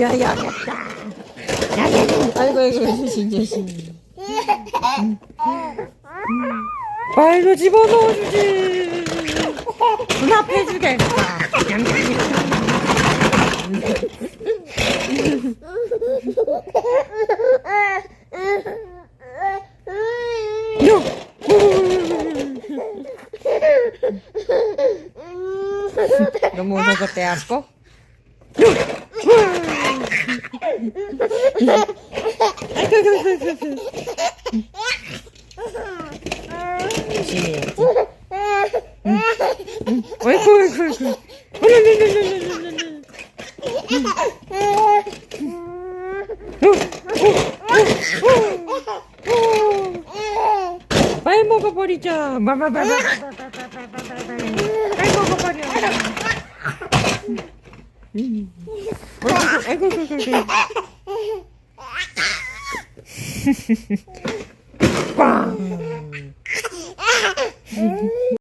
야야야. 아이고 아이고 조심 조심. 빨로 집어넣어 주지. 눈앞에 주겠다. 너무 때 아파? 조심히 해야지. 어이구 어이구. 빨리 먹어버리자. 빨리 먹어버려. 음. 아이고, 아이고, 빵!